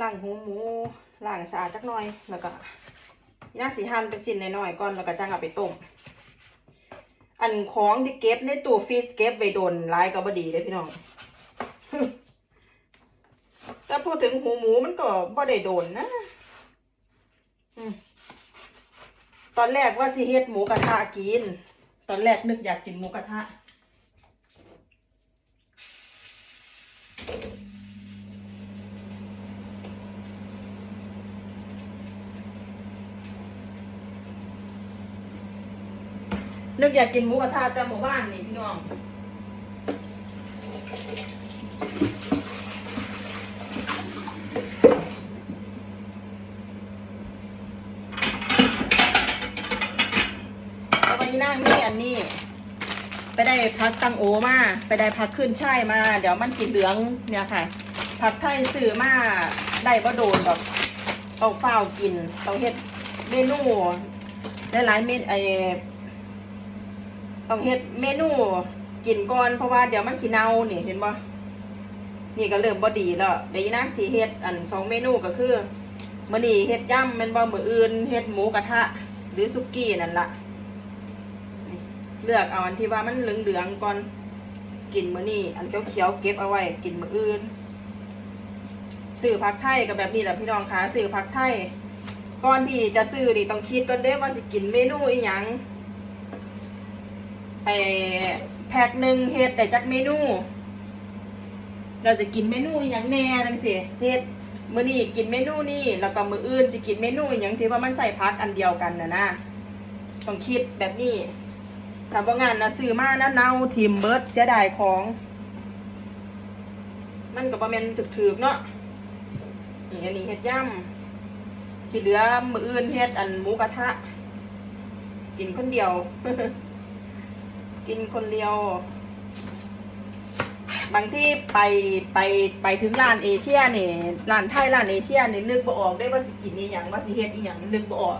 ล้างหูหมูล้างสะอาดจักหน่อย แล้วก็ย่างสีหั่นเป็นชิ้นน้อยๆก่อนแล้วก็จังเอาไปต้มอันของที่เก็บในตู้ฟรีซเก็บไว้โดนหลายก็บ่ดีเด้พี่น้องแต่พูดถึงหูหมูมันก็บ่ได้โดนนะตอนแรกว่าสิเฮ็ดหมูกระทะกิน ตอนแรกนึกอยากกินหมูกระทะ นึกอยากกินหมูกระทะแต่หมู่บ้านนี่พี่น้องเอาไปนั่งนี่อันนี้ ไปได้พักตังโอมา ไปได้พักขึ้นช่ายมา เดี๋ยวมันสีเหลืองเนี่ยค่ะ ผักไทยซื้อมาได้ว่าโดนแบบเอาฝ้าวกินต้องเฮ็ดเมนูหลายๆเมนไอ ต้องเฮ็ดเมนูกินก่อนเพราะว่าเดี๋ยวมันสิเน่านี่เห็นบ่นี่ก็เริ่มบ่ดีแล้วเดี๋ยวอีนางสีเฮ็ดอันสองเมนูก็คือมื้อนี้เฮ็ดย่ำแม่นบ่มื้ออื่นเฮ็ดหมูกระทะ หรือสุกี้นั่นละเลือกเอาอันที่ว่ามันเหลืองๆก่อนกินมื้อนี้อันเขียวๆเก็บเอาไว้กินมื้ออื่นซื้อผักไทยกับแบบนี้แหละพี่น้องคะซื้อผักไทยก่อนที่จะซื้อนี่ต้องคิดก่อนเด้ว่าสิกินเมนูอีหยัง ไปแพ็คหนึ่งเฮ็ดแต่จักเมนู เราจะกินเมนูอีหยังแน่จังซี่เฮ็ดมื้อนี้กินเมนูนี้แล้วก็มื้ออื่นสิกินเมนูอีหยังที่ว่ามันใส่ผักอันเดียวกันนะนะต้องคิดแบบนี้ถ้าบ่งานนะซื้อมานะเน่าทิมเบิร์ดเสียดายของ มันก็บ่แม่นถึกๆเนาะนี่อันนี้เฮ็ดย่ำที่เหลือมื้ออื่นเฮ็ดอันหมูกระทะ กินคนเดียว กินคนเดียว บางที่ไปไปไปถึงร้านเอเชียนี่ร้านไทยร้านเอเชียนี่นึกบ่ออกได้ว่าสิกินอีหยังว่าสิเฮ็ดอีหยังนึกบ่ออก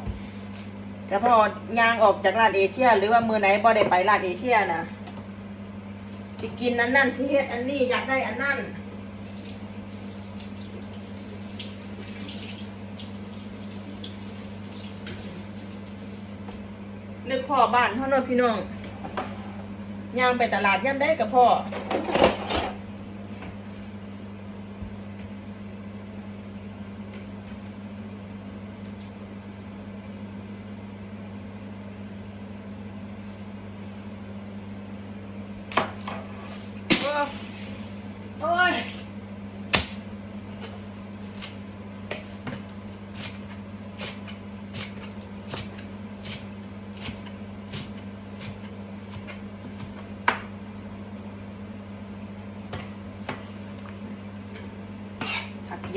แต่พอย่างออกจากร้านเอเชีย หรือว่ามือไหนบ่ได้ไปร้านเอเชียนะสิกินอันนั่นสิเฮ็ดอันนี้อยากได้อันนั่นนึกพ่อบ้านเท่านั้นพี่น้อง ย่างไปตลาดย่ำได้กับพ่อเอ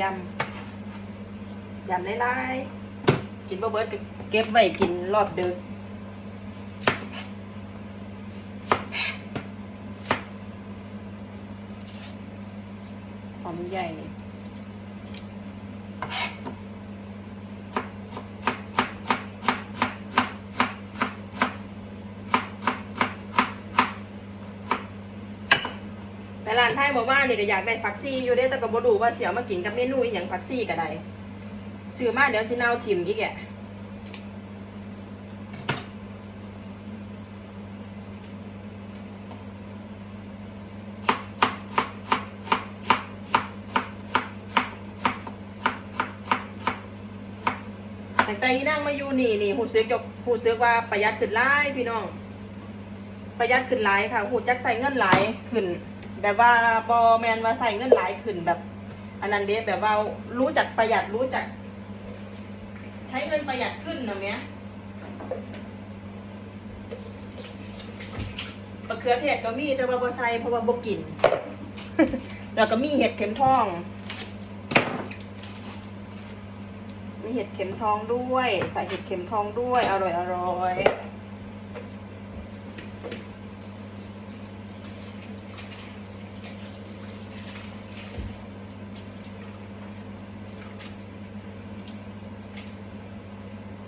ยำยำไล่ๆกินบ่เบิดก็เก็บไว้กินรอบดึกหอมใหญ่ ไปร้านไทยบอว่านี่ก็อยากได้ผักซี่อยู่เด้แต่ก็บ่รู้ว่าเสียวมากินกับเมนูอหย่างผักซี่ก็ได้ซื้อมาเดี๋ยวสิเน่าทิมอีกแกแต่แต่อีนั่งมาอยู่นี่นี่หูซื้อจกหูซื้อว่าประหยัดขึ้นหลายพี่น้อง ประหยัดขึ้นหลายค่ะหูจักใส่เงินหลายขึ้น แบบว่าบอแมนว่าใส่เงินหลายขึ้นแบบ อันนั้นเด้แบบว่ารู้จักประหยัดรู้จัก ใช้เงินประหยัดขึ้นนะเนี้ยมะเขือเทศก็มีแต่ว่าบ่ใส่เพราะว่าบกิน แล้วก็มีเห็ดเข็มทอง มีเห็ดเข็มทองด้วย ใส่เห็ดเข็มทองด้วย อร่อยอร่อย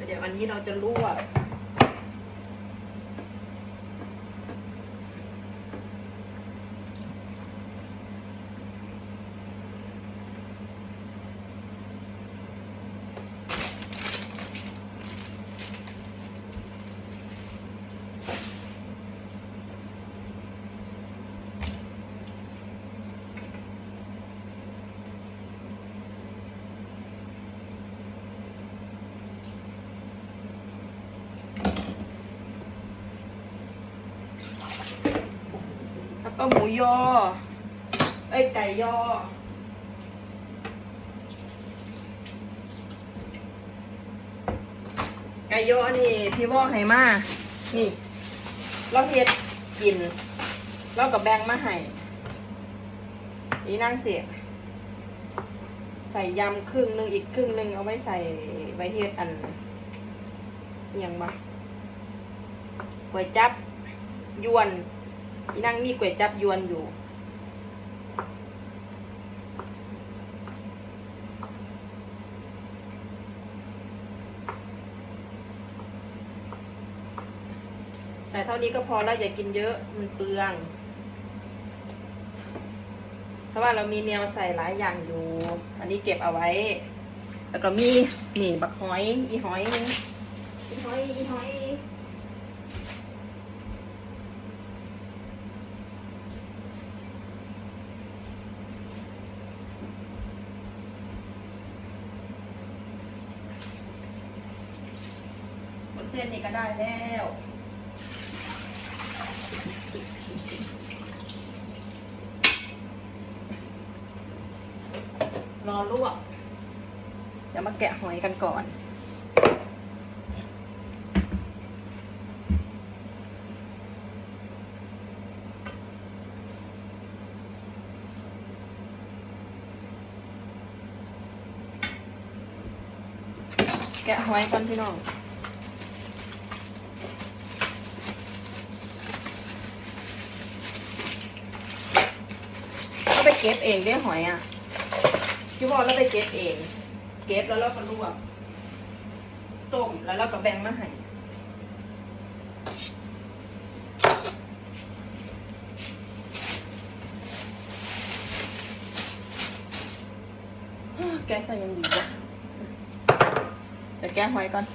เดี๋ยวอันนี้เราจะลวก ก็หมูยอ เอ้ยไก่ยอ ไก่ยอนี่ พี่ว่าให้มา นี่ เราเฮ็ดกิน เรากับแบงมาให้อีนั่งเสียใส่ยำครึ่งหนึ่งอีกครึ่งหนึ่งเอาไว้ใส่ไว้เฮ็ดอันเอียงมาก๋วยจับยวน อีนั่งมีก๋วยจับยวนอยู่ ใส่เท่านี้ก็พอแล้วอย่ากินเยอะมันเปลือง เพราะว่าเรามีแนวใส่หลายอย่างอยู่ อันนี้เก็บเอาไว้ แล้วก็มีนี่บักหอย อีหอยอีหอยอีหอย บนเส้นนี้ก็ได้แล้วรอลวกเดี๋ยวมาแกะหอยกันก่อนแกะหอยก่อนพี่น้อง ก็ไป เก็บเองได้หอยอะพี่บอกแล้วไปเก็บเอง เก็บแล้วเราก็ลวกต้มแล้วเราก็แบ่งมาให้แกใส่ยังดีวะเดี๋ยวแกหอยก่อน